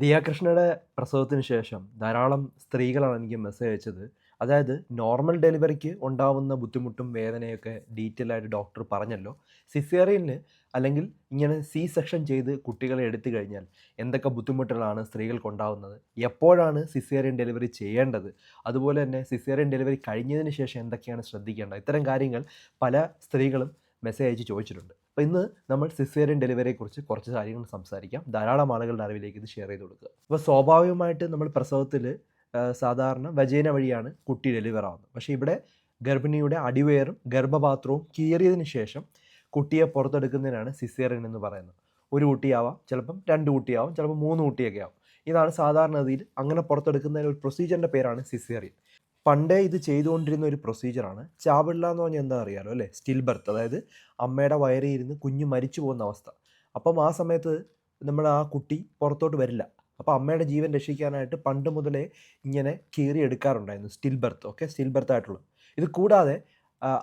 ദിയാകൃഷ്ണയുടെ പ്രസവത്തിന് ശേഷം ധാരാളം സ്ത്രീകളാണ് എനിക്ക് മെസ്സേജ് അയച്ചത്. അതായത് നോർമൽ ഡെലിവറിക്ക് ഉണ്ടാവുന്ന ബുദ്ധിമുട്ടും വേദനയൊക്കെ ഡീറ്റെയിൽ ആയിട്ട് ഡോക്ടർ പറഞ്ഞല്ലോ. സിസേറിയന് അല്ലെങ്കിൽ ഇങ്ങനെ സി സെക്ഷൻ ചെയ്ത് കുട്ടികളെ എടുത്തു കഴിഞ്ഞാൽ എന്തൊക്കെ ബുദ്ധിമുട്ടുകളാണ് സ്ത്രീകൾക്ക് ഉണ്ടാവുന്നത്? എപ്പോഴാണ് സിസേറിയൻ ഡെലിവറി ചെയ്യേണ്ടത്? അതുപോലെ തന്നെ സിസേറിയൻ ഡെലിവറി കഴിഞ്ഞതിന് ശേഷം എന്തൊക്കെയാണ് ശ്രദ്ധിക്കേണ്ടത്? ഇത്തരം കാര്യങ്ങൾ പല സ്ത്രീകളും മെസ്സേജ് അയച്ച് ചോദിച്ചിട്ടുണ്ട്. അപ്പോൾ ഇന്ന് നമ്മൾ സിസേറിയൻ ഡെലിവറിയെക്കുറിച്ച് കുറച്ച് കാര്യങ്ങൾ സംസാരിക്കാം. ധാരാളം ആളുകളുടെ അറിവിലേക്ക് ഇത് ഷെയർ ചെയ്ത് കൊടുക്കുക. അപ്പോൾ സ്വാഭാവികമായിട്ട് നമ്മൾ പ്രസവത്തിൽ സാധാരണ വജേന വഴിയാണ് കുട്ടി ഡെലിവർ ആവുന്നത്. പക്ഷേ ഇവിടെ ഗർഭിണിയുടെ അടിവയറും ഗർഭപാത്രവും കീറിയതിന് ശേഷം കുട്ടിയെ പുറത്തെടുക്കുന്നതിനാണ് സിസേറിയൻ എന്ന് പറയുന്നത്. ഒരു കുട്ടിയാവാം ചിലപ്പം രണ്ട് കുട്ടിയാവാം ചിലപ്പോൾ മൂന്ന് കുട്ടിയൊക്കെ ആവും. ഇതാണ് സാധാരണഗതിയിൽ അങ്ങനെ പുറത്തെടുക്കുന്നതിന് ഒരു പ്രൊസീജിയറിന്റെ പേരാണ് സിസേറിയൻ പണ്ടേ ഇത് ചെയ്തുകൊണ്ടിരുന്ന ഒരു പ്രൊസീജിയറാണ്. ചാവിള്ള എന്ന് പറഞ്ഞാൽ എന്താ അറിയാലോ അല്ലേ? സ്റ്റിൽ ബർത്ത് അതായത് അമ്മയുടെ വയറി ഇരുന്ന് കുഞ്ഞ് മരിച്ചു പോകുന്ന അവസ്ഥ. അപ്പം ആ സമയത്ത് നമ്മൾ ആ കുട്ടി പുറത്തോട്ട് വരില്ല. അപ്പോൾ അമ്മയുടെ ജീവൻ രക്ഷിക്കാനായിട്ട് പണ്ട് മുതലേ ഇങ്ങനെ കീറി എടുക്കാറുണ്ടായിരുന്നു still birth okay still birth ആയിട്ടുള്ളത്. ഇത് കൂടാതെ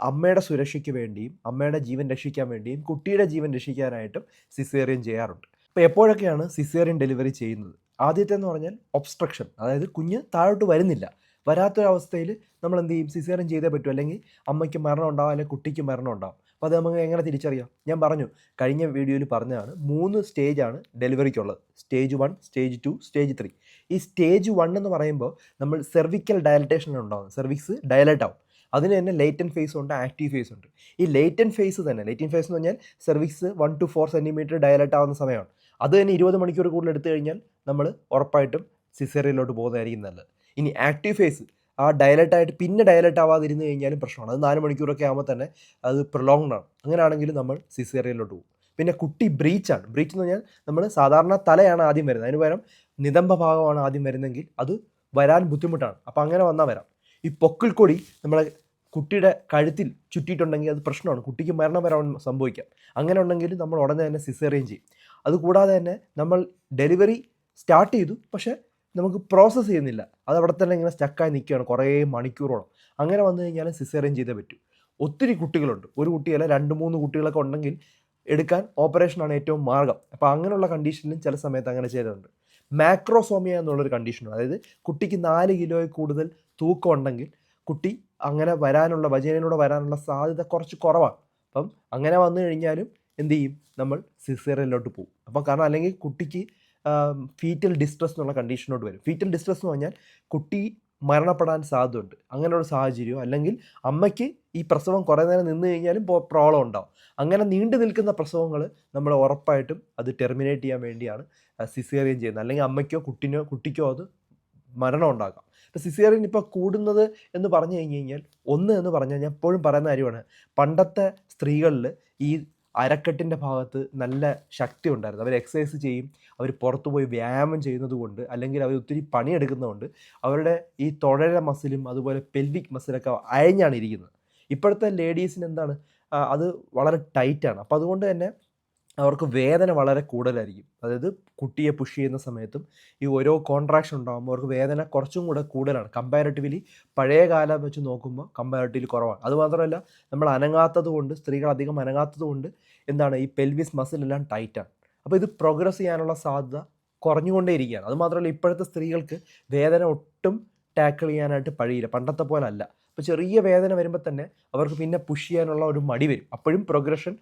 അമ്മയുടെ സുരക്ഷയ്ക്ക് വേണ്ടിയും അമ്മയുടെ ജീവൻ രക്ഷിക്കാൻ വേണ്ടിയും കുട്ടിയുടെ ജീവൻ രക്ഷിക്കാനായിട്ടും സിസേറിയൻ ചെയ്യാറുണ്ട്. അപ്പോൾ എപ്പോഴൊക്കെയാണ് സിസേറിയൻ ഡെലിവറി ചെയ്യുന്നത്? ആദ്യത്തെ എന്ന് പറഞ്ഞാൽ ഒബ്സ്ട്രക്ഷൻ അതായത് കുഞ്ഞ് താഴോട്ട് വരുന്നില്ല. വരാത്തൊരവസ്ഥയിൽ നമ്മൾ എന്ത് ചെയ്യും സിസേറിയൻ ചെയ്തേ പറ്റൂ. അല്ലെങ്കിൽ അമ്മയ്ക്ക് മരണം ഉണ്ടാവും അല്ലെങ്കിൽ കുട്ടിക്ക് മരണം ഉണ്ടാവും. അപ്പോൾ അത് നമുക്ക് എങ്ങനെ തിരിച്ചറിയാം? ഞാൻ പറഞ്ഞു കഴിഞ്ഞ വീഡിയോയിൽ പറഞ്ഞതാണ് മൂന്ന് സ്റ്റേജാണ് ഡെലിവറിക്കുള്ളത്. Stage one stage two stage three ഈ സ്റ്റേജ് വൺ എന്ന് പറയുമ്പോൾ നമ്മൾ സെർവിക്കൽ ഡയലറ്റേഷൻ ഉണ്ടാവും. സെർവിക്സ് ഡയലറ്റ് ആവും. അതിന് തന്നെ ലേറ്റൻ ഫേസ് ഉണ്ട് ആക്റ്റീവ് ഫേസ് ഉണ്ട്. ഈ ലേറ്റൻ ഫേസ് തന്നെ ലേറ്റൻ ഫേസ് എന്ന് പറഞ്ഞാൽ cervix one to four centimetre dilate ആവുന്ന സമയമാണ്. അത് തന്നെ ഇരുപത് മണിക്കൂർ കൂടുതൽ എടുത്തു കഴിഞ്ഞാൽ നമ്മൾ ഉറപ്പായിട്ടും സിസേറിയയിലോട്ട് പോകുന്നതായിരിക്കും നല്ലത്. ഇനി ആക്റ്റീവ് ഫേസ് ആ ഡയലറ്റ് ആയിട്ട് പിന്നെ ഡയലറ്റ് ആവാതിരുന്ന് കഴിഞ്ഞാലും പ്രശ്നമാണ്. അത് നാല് മണിക്കൂറൊക്കെ ആകുമ്പോൾ തന്നെ അത് പ്രൊലോങ്ഡ് ആണ്. അങ്ങനെയാണെങ്കിൽ നമ്മൾ സിസേറിയയിലോട്ട് പോകും. പിന്നെ കുട്ടി ബ്രീച്ചാണ് ബ്രീച്ച് എന്ന് പറഞ്ഞാൽ നമ്മൾ സാധാരണ തലയാണ് ആദ്യം വരുന്നത്. അതിന് പകരം നിതംബ ഭാഗമാണ് ആദ്യം വരുന്നതെങ്കിൽ അത് വരാൻ ബുദ്ധിമുട്ടാണ്. അപ്പോൾ അങ്ങനെ വന്നാൽ വരാം. ഈ പൊക്കിൽ കൊടി നമ്മളെ കുട്ടിയുടെ കഴുത്തിൽ ചുറ്റിയിട്ടുണ്ടെങ്കിൽ അത് പ്രശ്നമാണ്. കുട്ടിക്ക് മരണം വരാൻ സംഭവിക്കാം. അങ്ങനെ ഉണ്ടെങ്കിൽ നമ്മൾ ഉടനെ തന്നെ സിസേറിയൻ ചെയ്യും. അതുകൂടാതെ തന്നെ നമ്മൾ ഡെലിവറി സ്റ്റാർട്ട് ചെയ്തു. പക്ഷേ നമുക്ക് പ്രോസസ്സ് ചെയ്യുന്നില്ല. അത് അവിടെ തന്നെ ഇങ്ങനെ സ്റ്റക്കായി നിൽക്കുകയാണ് കുറേ മണിക്കൂറോളം. അങ്ങനെ വന്നു കഴിഞ്ഞാൽ സിസേറിയൻ ചെയ്തേ പറ്റൂ. ഒത്തിരി കുട്ടികളുണ്ട്. ഒരു കുട്ടിയല്ല രണ്ട് മൂന്ന് കുട്ടികളൊക്കെ ഉണ്ടെങ്കിൽ എടുക്കാൻ ഓപ്പറേഷനാണ് ഏറ്റവും മാർഗം. അപ്പോൾ അങ്ങനെയുള്ള കണ്ടീഷനിലും ചില സമയത്ത് അങ്ങനെ ചെയ്തിട്ടുണ്ട്. മാക്രോസോമിയ എന്നുള്ളൊരു കണ്ടീഷനുണ്ട് അതായത് കുട്ടിക്ക് നാല് കിലോയിൽ കൂടുതൽ തൂക്കം ഉണ്ടെങ്കിൽ കുട്ടി അങ്ങനെ വരാനുള്ള വജനയിലൂടെ വരാനുള്ള സാധ്യത കുറച്ച് കുറവാണ്. അപ്പം അങ്ങനെ വന്നു കഴിഞ്ഞാലും എന്ത് ചെയ്യും? നമ്മൾ സിസേറിയനിലോട്ട് പോകും. അപ്പോൾ കാരണം അല്ലെങ്കിൽ കുട്ടിക്ക് ഫീറ്റൽ ഡിസ്ട്രസ് എന്നുള്ള കണ്ടീഷനോട് വരും. ഫീറ്റൽ ഡിസ്ട്രസ് എന്ന് പറഞ്ഞാൽ കുട്ടി മരണപ്പെടാൻ സാധ്യതയുണ്ട്. അങ്ങനെയുള്ള സാഹചര്യം. അല്ലെങ്കിൽ അമ്മയ്ക്ക് ഈ പ്രസവം കുറേ നേരം നിന്ന് കഴിഞ്ഞാലും പ്രോബ്ലം ഉണ്ടാവും. അങ്ങനെ നീണ്ടു നിൽക്കുന്ന പ്രസവങ്ങൾ നമ്മൾ ഉറപ്പായിട്ടും അത് ടെർമിനേറ്റ് ചെയ്യാൻ വേണ്ടിയാണ് സിസേറിയൻ ചെയ്യുന്നത്. അല്ലെങ്കിൽ അമ്മയ്ക്കോ കുട്ടിനോ കുട്ടിക്കോ അത് മരണം ഉണ്ടാക്കാം. ഇപ്പോൾ സിസേറിയൻ ഇപ്പോൾ കൂടുന്നത് എന്ന് പറഞ്ഞു കഴിഞ്ഞ് കഴിഞ്ഞാൽ ഒന്ന് എന്ന് പറഞ്ഞാൽ ഞാൻ എപ്പോഴും പറയുന്ന കാര്യമാണ്. പണ്ടത്തെ സ്ത്രീകളിൽ ഈ അരക്കെട്ടിന്റെ ഭാഗത്ത് നല്ല ശക്തി ഉണ്ടായിരുന്നു അവർ എക്സസൈസ് ചെയ്യും അവർ പുറത്തു പോയി വ്യായാമം ചെയ്യുന്നത് കൊണ്ട് അല്ലെങ്കിൽ അവർ ഒത്തിരി പണിയെടുക്കുന്നതുകൊണ്ട് അവരുടെ ഈ തൊഴര മസിലും അതുപോലെ പെൽവിക് മസിലൊക്കെ അയഞ്ഞാണ് ഇരിക്കുന്നത്. ഇപ്പോഴത്തെ ലേഡീസിന് എന്താണ്? അത് വളരെ ടൈറ്റാണ് അപ്പോൾ അതുകൊണ്ട് തന്നെ അവർക്ക് വേദന വളരെ കൂടുതലായിരിക്കും. അതായത് കുട്ടിയെ പുഷ് ചെയ്യുന്ന സമയത്തും ഈ ഓരോ കോൺട്രാക്ഷൻ ഉണ്ടാകുമ്പോൾ അവർക്ക് വേദന കുറച്ചും കൂടെ കൂടുതലാണ്. കമ്പാരിറ്റീവ്ലി പഴയ കാലം വെച്ച് നോക്കുമ്പോൾ കമ്പാരിറ്റീവ്ലി കുറവാണ്. അതുമാത്രമല്ല നമ്മൾ അനങ്ങാത്തത് കൊണ്ട് സ്ത്രീകൾ അധികം അനങ്ങാത്തത് കൊണ്ട് എന്താണ് ഈ പെൽവിസ് മസിൽ എല്ലാം ടൈറ്റാണ് അപ്പോൾ ഇത് പ്രോഗ്രസ് ചെയ്യാനുള്ള സാധ്യത കുറഞ്ഞുകൊണ്ടേയിരിക്കുകയാണ്. അതുമാത്രമല്ല ഇപ്പോഴത്തെ സ്ത്രീകൾക്ക് വേദന ഒട്ടും ടാക്കിൾ ചെയ്യാനായിട്ട് പഴിയില്ല. പണ്ടത്തെ പോലെ അല്ല. അപ്പോൾ ചെറിയ വേദന വരുമ്പോൾ തന്നെ അവർക്ക് പിന്നെ പുഷ് ചെയ്യാനുള്ള ഒരു മടി വരും. അപ്പോഴും പ്രോഗ്രഷൻ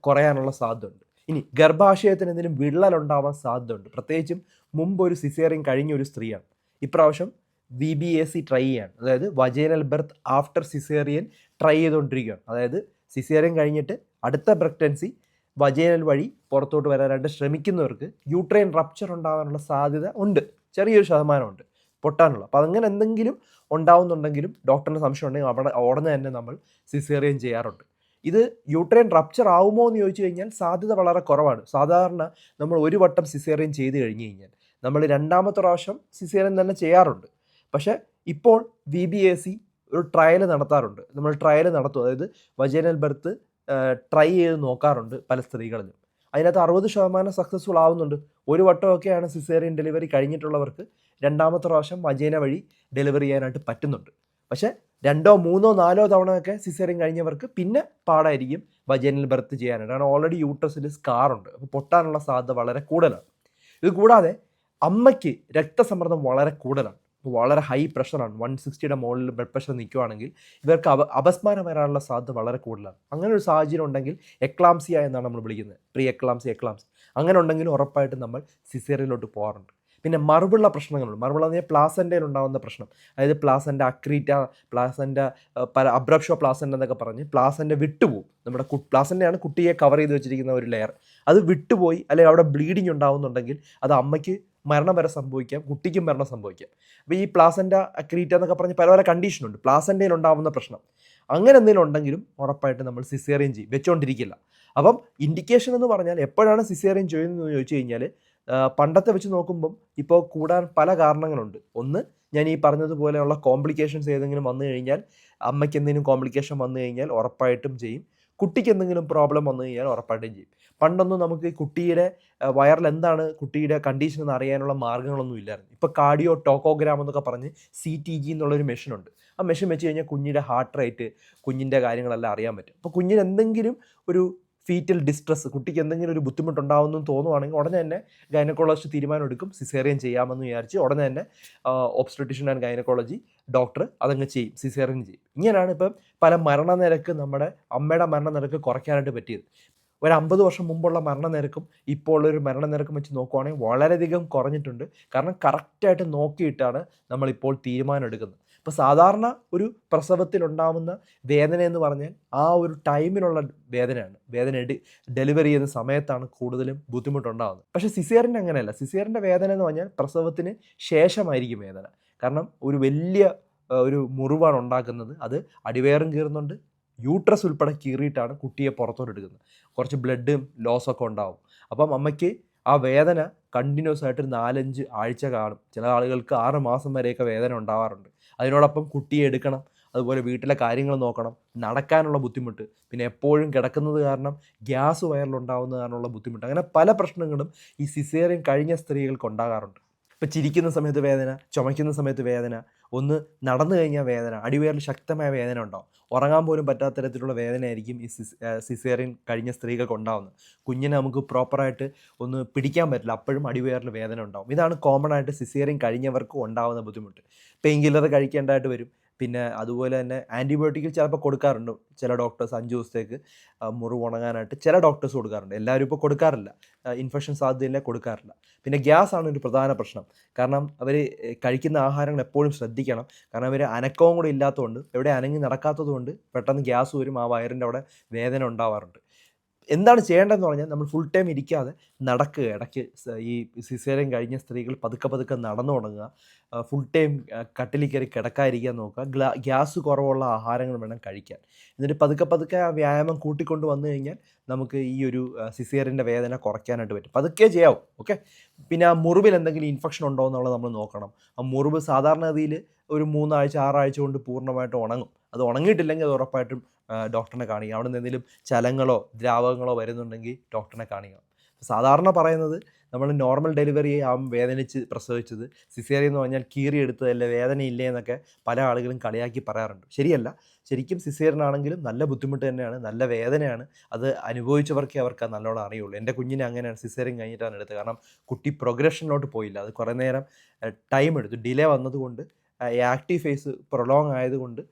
കുറയാനുള്ള സാധ്യതയുണ്ട്. ഇനി ഗർഭാശയത്തിന് എന്തെങ്കിലും വിള്ളൽ ഉണ്ടാവാൻ സാധ്യതയുണ്ട്. പ്രത്യേകിച്ചും മുമ്പ് ഒരു സിസേറിയൻ കഴിഞ്ഞ ഒരു സ്ത്രീയാണ്. ഇപ്രാവശ്യം V B A C try ചെയ്യാണ്. അതായത് vaginal birth after caesarean try ചെയ്തുകൊണ്ടിരിക്കുകയാണ്. അതായത് സിസേറിയൻ കഴിഞ്ഞിട്ട് അടുത്ത പ്രഗ്നൻസി വജൈനൽ വഴി പുറത്തോട്ട് വരാനായിട്ട് ശ്രമിക്കുന്നവർക്ക് യൂട്രൈൻ റപ്ചർ ഉണ്ടാകാനുള്ള സാധ്യത ഉണ്ട്. ചെറിയൊരു ശതമാനമുണ്ട്. പൊട്ടാനുള്ള. അപ്പോൾ അതങ്ങനെ എന്തെങ്കിലും ഉണ്ടാവുന്നുണ്ടെങ്കിലും ഡോക്ടറിന് സംശയം ഉണ്ടെങ്കിൽ അവിടെ ഉടനെ തന്നെ നമ്മൾ സിസേറിയൻ ചെയ്യാറുണ്ട്. ഇത് യൂട്രൈൻ റപ്ചർ ആവുമോ എന്ന് ചോദിച്ചു കഴിഞ്ഞാൽ സാധ്യത വളരെ കുറവാണ്. സാധാരണ നമ്മൾ ഒരു വട്ടം സിസേറിയൻ ചെയ്ത് കഴിഞ്ഞ് കഴിഞ്ഞാൽ നമ്മൾ രണ്ടാമത്തെ പ്രാവശ്യം സിസേറിയൻ തന്നെ ചെയ്യാറുണ്ട്. പക്ഷേ ഇപ്പോൾ വി ബി എ സി ഒരു ട്രയൽ നടത്താറുണ്ട്. നമ്മൾ ട്രയൽ നടത്തും. അതായത് വജേനൽ ബർത്ത് ട്രൈ ചെയ്ത് നോക്കാറുണ്ട് പല സ്ത്രീകളിലും. അതിനകത്ത് അറുപത് ശതമാനം സക്സസ്ഫുൾ ആവുന്നുണ്ട്. ഒരു വട്ടമൊക്കെയാണ് സിസേറിയൻ ഡെലിവറി കഴിഞ്ഞിട്ടുള്ളവർക്ക് രണ്ടാമത്തെ പ്രാവശ്യം വജേന വഴി ഡെലിവറി ചെയ്യാനായിട്ട് പറ്റുന്നുണ്ട്. പക്ഷേ രണ്ടോ മൂന്നോ നാലോ തവണയൊക്കെ സിസേറിയൻ കഴിഞ്ഞവർക്ക് പിന്നെ പാടായിരിക്കും വജനിൽ ബർത്ത് ചെയ്യാനായിട്ട്. കാരണം ഓൾറെഡി യൂട്രസിൽ സ്കാർ ഉണ്ട്. അപ്പോൾ പൊട്ടാനുള്ള സാധ്യത വളരെ കൂടുതലാണ്. ഇത് കൂടാതെ അമ്മയ്ക്ക് രക്തസമ്മർദ്ദം വളരെ കൂടുതലാണ്. വളരെ ഹൈ പ്രഷറാണ് വൺ സിക്സ്റ്റിയുടെ മുകളിൽ ബ്ലഡ് പ്രഷർ നിൽക്കുവാണെങ്കിൽ ഇവർക്ക് അപ അപസ്മാരം വരാനുള്ള സാധ്യത വളരെ കൂടുതലാണ്. അങ്ങനെ ഒരു സാഹചര്യം ഉണ്ടെങ്കിൽ എക്ലാംസിയ എന്നാണ് നമ്മൾ വിളിക്കുന്നത്. പ്രീ എക്ലാംസി എക്ലാംസി അങ്ങനെ ഉണ്ടെങ്കിൽ ഉറപ്പായിട്ടും നമ്മൾ സിസേറിയിലോട്ട് പോകാറുണ്ട്. പിന്നെ മറുപുള്ള പ്രശ്നങ്ങളുണ്ട്. മറുപുള്ള പ്ലാസന്റയിൽ ഉണ്ടാകുന്ന പ്രശ്നം. അതായത് പ്ലാസന്റെ അക്രീറ്റ പ്ലാസന്റെ പല അബ്രപ്ഷോ പ്ലാസന്റെ എന്നൊക്കെ പറഞ്ഞ് പ്ലാസന്റെ വിട്ടുപോകും. നമ്മുടെ പ്ലാസന്റെയാണ് കുട്ടിയെ കവർ ചെയ്ത് വെച്ചിരിക്കുന്ന ഒരു ലെയർ അത് വിട്ടുപോയി അല്ലെങ്കിൽ അവിടെ ബ്ലീഡിങ് ഉണ്ടാകുന്നുണ്ടെങ്കിൽ അത് അമ്മയ്ക്ക് മരണം വരെ സംഭവിക്കാം കുട്ടിക്കും മരണം സംഭവിക്കാം. അപ്പോൾ ഈ പ്ലാസന്റ അക്രീറ്റ എന്നൊക്കെ പറഞ്ഞ് പല പല കണ്ടീഷനുണ്ട് പ്ലാസന്റയിൽ ഉണ്ടാകുന്ന പ്രശ്നം. അങ്ങനെ എന്തെങ്കിലും ഉണ്ടെങ്കിലും ഉറപ്പായിട്ട് നമ്മൾ സിസേറിയൻ ചെയ്യും. വെച്ചുകൊണ്ടിരിക്കില്ല അപ്പം ഇൻഡിക്കേഷൻ എന്ന് പറഞ്ഞാൽ എപ്പോഴാണ് സിസേറിയൻ ചെയ്യുന്നതെന്ന് ചോദിച്ചു കഴിഞ്ഞാൽ പണ്ടത്തെ വെച്ച് നോക്കുമ്പം ഇപ്പോൾ കൂടാൻ പല കാരണങ്ങളുണ്ട്. ഒന്ന് ഞാൻ ഈ പറഞ്ഞതുപോലെയുള്ള കോംപ്ലിക്കേഷൻസ് ഏതെങ്കിലും വന്നു കഴിഞ്ഞാൽ അമ്മയ്ക്ക് എന്തെങ്കിലും കോംപ്ലിക്കേഷൻ വന്നു കഴിഞ്ഞാൽ ഉറപ്പായിട്ടും ചെയ്യും. കുട്ടിക്ക് എന്തെങ്കിലും പ്രോബ്ലം വന്നു കഴിഞ്ഞാൽ ഉറപ്പായിട്ടും ചെയ്യും. പണ്ടൊന്നും നമുക്ക് കുട്ടിയുടെ വയറിൽ എന്താണ് കുട്ടിയുടെ കണ്ടീഷൻ എന്ന് അറിയാനുള്ള മാർഗങ്ങളൊന്നും ഇല്ലായിരുന്നു. ഇപ്പോൾ കാർഡിയോ ടോക്കോഗ്രാം എന്നൊക്കെ പറഞ്ഞ് സി ടി ജി എന്നുള്ളൊരു മെഷീനുണ്ട് ആ മെഷീൻ വെച്ച് കഴിഞ്ഞാൽ കുഞ്ഞിന്റെ ഹാർട്ട് റേറ്റ് കുഞ്ഞിന്റെ കാര്യങ്ങളെല്ലാം അറിയാൻ പറ്റും. അപ്പോൾ കുഞ്ഞിന് എന്തെങ്കിലും ഒരു ഫീറ്റൽ ഡിസ്ട്രസ് കുട്ടിക്ക് എന്തെങ്കിലും ഒരു ബുദ്ധിമുട്ടുണ്ടാവുമെന്ന് തോന്നുവാണെങ്കിൽ ഉടനെ തന്നെ ഗൈനക്കോളജിസ്റ്റ് തീരുമാനം എടുക്കും സിസേറിയൻ ചെയ്യാമെന്ന് വിചാരിച്ച് ഉടനെ തന്നെ ഓബ്സ്ട്രറ്റിഷ്യൻ ആൻഡ് ഗൈനക്കോളജി ഡോക്ടർ അതങ്ങ് ചെയ്യും സിസേറിയൻ ചെയ്യും. ഇങ്ങനെയാണ് ഇപ്പം പല മരണനിരക്ക് നമ്മുടെ അമ്മയുടെ മരണനിരക്ക് കുറയ്ക്കാനായിട്ട് പറ്റിയത്. ഒരു അമ്പത് വർഷം മുമ്പുള്ള മരണനിരക്കും ഇപ്പോൾ ഉള്ളൊരു മരണനിരക്കും വെച്ച് നോക്കുവാണെങ്കിൽ വളരെയധികം കുറഞ്ഞിട്ടുണ്ട്. കാരണം കറക്റ്റായിട്ട് നോക്കിയിട്ടാണ് നമ്മളിപ്പോൾ തീരുമാനം എടുക്കുന്നത് ഇപ്പോൾ സാധാരണ ഒരു പ്രസവത്തിൽ ഉണ്ടാകുന്ന വേദന എന്ന് പറഞ്ഞാൽ ആ ഒരു ടൈമിലുള്ള വേദനയാണ്. വേദന ഡെലിവറി ചെയ്യുന്ന സമയത്താണ് കൂടുതലും ബുദ്ധിമുട്ടുണ്ടാകുന്നത് പക്ഷേ സിസേറിന്റെ അങ്ങനെയല്ല. സിസേറിന്റെ വേദന എന്ന് പറഞ്ഞാൽ പ്രസവത്തിന് ശേഷമായിരിക്കും വേദന. കാരണം ഒരു വലിയ ഒരു മുറിവാണ് ഉണ്ടാക്കുന്നത്. അത് അടിവേറും കീറുന്നുണ്ട്. യൂട്രസ് ഉൾപ്പെടെ കീറിയിട്ടാണ് കുട്ടിയെ പുറത്തോട്ട് എടുക്കുന്നത്. കുറച്ച് ബ്ലഡും ലോസൊക്കെ ഉണ്ടാവും. അപ്പം അമ്മയ്ക്ക് ആ വേദന കണ്ടിന്യൂസ് ആയിട്ട് നാലഞ്ച് ആഴ്ച കാണും. ചില ആളുകൾക്ക് ആറ് മാസം വരെയൊക്കെ വേദന ഉണ്ടാവാറുണ്ട്. അതിനോടൊപ്പം കുട്ടിയെ എടുക്കണം അതുപോലെ വീട്ടിലെ കാര്യങ്ങൾ നോക്കണം നടക്കാനുള്ള ബുദ്ധിമുട്ട് പിന്നെ എപ്പോഴും കിടക്കുന്നത് കാരണം ഗ്യാസ് വയറിലുണ്ടാവുന്ന കാരണമുള്ള ബുദ്ധിമുട്ട്. അങ്ങനെ പല പ്രശ്നങ്ങളും ഈ സിസേറിയൻ കഴിഞ്ഞ സ്ത്രീകൾക്ക് ഉണ്ടാകാറുണ്ട്. ഇപ്പം ചിരിക്കുന്ന സമയത്ത് വേദന ചുമയ്ക്കുന്ന സമയത്ത് വേദന ഒന്ന് നടന്നു കഴിഞ്ഞാൽ വേദന അടിവേറിൽ ശക്തമായ വേദന ഉണ്ടാവും. ഉറങ്ങാൻ പോലും പറ്റാത്ത തരത്തിലുള്ള വേദനയായിരിക്കും ഈ സിസ് സിസേറിയൻ കഴിഞ്ഞ സ്ത്രീകൾക്ക് ഉണ്ടാകുന്നത് കുഞ്ഞിനെ നമുക്ക് പ്രോപ്പറായിട്ട് ഒന്ന് പിടിക്കാൻ പറ്റില്ല. അപ്പോഴും അടിവേറിൽ വേദന ഉണ്ടാവും. ഇതാണ് കോമൺ ആയിട്ട് സിസേറിയൻ കഴിഞ്ഞവർക്ക് ഉണ്ടാകുന്ന ബുദ്ധിമുട്ട്. പെയിൻ കില്ലർ കഴിക്കേണ്ടതായിട്ട് വരും. പിന്നെ അതുപോലെ തന്നെ ആന്റിബയോട്ടിക്കിൽ ചിലപ്പോൾ കൊടുക്കാറുണ്ട്. ചില ഡോക്ടേഴ്സ് അഞ്ച് ദിവസത്തേക്ക് മുറിവ് ഉണങ്ങാനായിട്ട് ചില ഡോക്ടേഴ്സ് കൊടുക്കാറുണ്ട്. എല്ലാവരും ഇപ്പോൾ കൊടുക്കാറില്ല. ഇൻഫെക്ഷൻ സാധ്യതയില്ല കൊടുക്കാറില്ല. പിന്നെ ഗ്യാസ് ആണ് ഒരു പ്രധാന പ്രശ്നം. കാരണം അവർ കഴിക്കുന്ന ആഹാരങ്ങൾ എപ്പോഴും ശ്രദ്ധിക്കണം. കാരണം അവർ അനക്കവും കൂടെ ഇല്ലാത്തതുകൊണ്ട് എവിടെ അനങ്ങി നടക്കാത്തതുകൊണ്ട് പെട്ടെന്ന് ഗ്യാസ് വരും ആ വയറിന്റെ അവിടെ വേദന ഉണ്ടാവാറുണ്ട്. എന്താണ് ചെയ്യേണ്ടതെന്ന് പറഞ്ഞാൽ നമ്മൾ ഫുൾ ടൈം ഇരിക്കാതെ നടക്കുക. ഇടയ്ക്ക് ഈ സിസേറിയൻ കഴിഞ്ഞ സ്ത്രീകൾ പതുക്കെ പതുക്കെ നടന്നു തുടങ്ങുക. ഫുൾ ടൈം കട്ടിലിൽ കയറി കിടക്കാതിരിക്കാൻ നോക്കുക. ഗ്ലാ ഗ്യാസ് കുറവുള്ള ആഹാരങ്ങൾ വേണം കഴിക്കാൻ. എന്നിട്ട് പതുക്കെ പതുക്കെ ആ വ്യായാമം കൂട്ടിക്കൊണ്ട് വന്നു കഴിഞ്ഞാൽ നമുക്ക് ഈ ഒരു സിസേറിന്റെ വേദന കുറയ്ക്കാനായിട്ട് പറ്റും. പതുക്കെ ചെയ്യാവും ഓക്കെ? പിന്നെ ആ മുറിവിൽ എന്തെങ്കിലും ഇൻഫെക്ഷൻ ഉണ്ടോ എന്നുള്ളത് നമ്മൾ നോക്കണം. ആ മുറിവ് സാധാരണഗതിയിൽ ഒരു മൂന്നാഴ്ച ആറാഴ്ച കൊണ്ട് പൂർണമായിട്ട് ഉണങ്ങും. അത് ഉണങ്ങിയിട്ടില്ലെങ്കിൽ അത് ഉറപ്പായിട്ടും ഡോക്ടറിനെ കാണിക്കുക അവിടെ നിന്ന് എന്തെങ്കിലും ചലങ്ങളോ ദ്രാവകങ്ങളോ വരുന്നുണ്ടെങ്കിൽ ഡോക്ടറിനെ കാണിക്കണം സാധാരണ പറയുന്നത് നമ്മൾ നോർമൽ ഡെലിവറി ആവും വേദനിച്ച് പ്രസവിച്ചത്. സിസേറിയ എന്ന് പറഞ്ഞാൽ കീറിയെടുത്തതല്ലേ വേദന ഇല്ലേ എന്നൊക്കെ പല ആളുകളും കളിയാക്കി പറയാറുണ്ട്. ശരിയല്ല. ശരിക്കും സിസേറിനാണെങ്കിലും നല്ല ബുദ്ധിമുട്ട് തന്നെയാണ് നല്ല വേദനയാണ്. അത് അനുഭവിച്ചവർക്കേ അവർക്ക് നല്ലോണം അറിയുള്ളൂ. എന്റെ കുഞ്ഞിനെ അങ്ങനെയാണ് സിസേറിയൻ കഴിഞ്ഞിട്ടാണ് എടുത്തത്. കാരണം കുട്ടി പ്രോഗ്രഷനിലോട്ട് പോയില്ല. അത് കുറേ നേരം ടൈം എടുത്തു. ഡിലേ വന്നതുകൊണ്ട് ആക്റ്റീവ് ഫേസ് പ്രൊലോങ് ആയതുകൊണ്ട്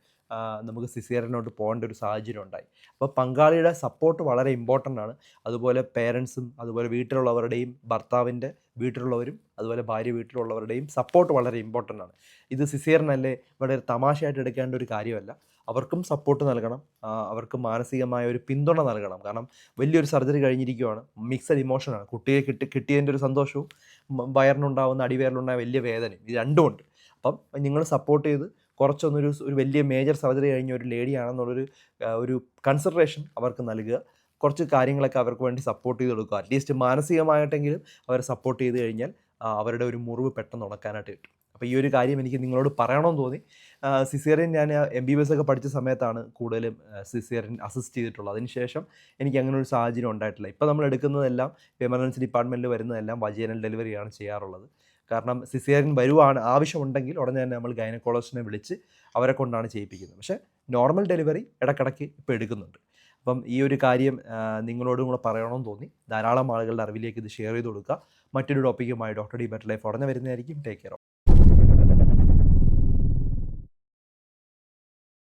നമുക്ക് സിസിയറിനോട്ട് പോകേണ്ട ഒരു സാഹചര്യം ഉണ്ടായി. അപ്പോൾ പങ്കാളിയുടെ സപ്പോർട്ട് വളരെ ഇമ്പോർട്ടന്റ് ആണ്. അതുപോലെ പേരൻസും അതുപോലെ വീട്ടിലുള്ളവരുടെയും ഭർത്താവിന്റെ വീട്ടിലുള്ളവരും അതുപോലെ ഭാര്യ വീട്ടിലുള്ളവരുടെയും സപ്പോർട്ട് വളരെ ഇമ്പോർട്ടന്റ് ആണ്. ഇത് സിസേറിനല്ലേ വളരെ തമാശയായിട്ട് എടുക്കേണ്ട ഒരു കാര്യമല്ല. അവർക്കും സപ്പോർട്ട് നൽകണം. അവർക്ക് മാനസികമായ ഒരു പിന്തുണ നൽകണം. കാരണം വലിയൊരു സർജറി കഴിഞ്ഞിരിക്കുകയാണ് മിക്സഡ് ഇമോഷനാണ് കുട്ടിയെ കിട്ടി കിട്ടിയതിന്റെ ഒരു സന്തോഷവും വയറിനുണ്ടാവുന്ന അടിവയറിലുണ്ടായ വലിയ വേദനയും ഇത് രണ്ടുമുണ്ട് അപ്പം നിങ്ങൾ സപ്പോർട്ട് ചെയ്ത് കുറച്ചൊന്നൊരു ഒരു വലിയ മേജർ സർജറി കഴിഞ്ഞ ഒരു ലേഡിയാണെന്നുള്ളൊരു ഒരു കൺസിഡറേഷൻ അവർക്ക് നൽകുക. കുറച്ച് കാര്യങ്ങളൊക്കെ അവർക്ക് വേണ്ടി സപ്പോർട്ട് ചെയ്ത് കൊടുക്കുക. അറ്റ്ലീസ്റ്റ് മാനസികമായിട്ടെങ്കിലും അവരെ സപ്പോർട്ട് ചെയ്ത് കഴിഞ്ഞാൽ അവരുടെ ഒരു മുറിവ് പെട്ടെന്ന് ഉണക്കാനായിട്ട് കിട്ടും. അപ്പോൾ ഈ ഒരു കാര്യം എനിക്ക് നിങ്ങളോട് പറയണമെന്ന് തോന്നി. സിസേറിയൻ ഞാൻ എം ബി ബി എസ് ഒക്കെ പഠിച്ച സമയത്താണ് കൂടുതലും സിസേറിയൻ അസിസ്റ്റ് ചെയ്തിട്ടുള്ളത്. അതിനുശേഷം എനിക്ക് അങ്ങനെ ഒരു സാഹചര്യം ഉണ്ടായിട്ടില്ല. ഇപ്പോൾ നമ്മൾ എടുക്കുന്നതെല്ലാം എമർജൻസി ഡിപ്പാർട്ട്മെന്റിൽ വരുന്നതെല്ലാം വജീനൽ ഡെലിവറിയാണ് ചെയ്യാറുള്ളത്. കാരണം സിസേറിയൻ വരുവാണ് ആവശ്യമുണ്ടെങ്കിൽ ഉടനെ തന്നെ നമ്മൾ ഗൈനക്കോളജിസ്റ്റിനെ വിളിച്ച് അവരെ കൊണ്ടാണ് ചെയ്യിപ്പിക്കുന്നത്. പക്ഷേ നോർമൽ ഡെലിവറി ഇടക്കിടയ്ക്ക് ഇപ്പോൾ എടുക്കുന്നുണ്ട്. അപ്പം ഈ ഒരു കാര്യം നിങ്ങളോടും കൂടെ പറയണമെന്ന് തോന്നി. ധാരാളം ആളുകളുടെ അറിവിലേക്ക് ഇത് ഷെയർ ചെയ്ത് കൊടുക്കുക. മറ്റൊരു ടോപ്പിക്കുമായി ഡോക്ടർ ഡി ബെറ്റർ ലൈഫ് ഉടനെ വരുന്നതായിരിക്കും. Take care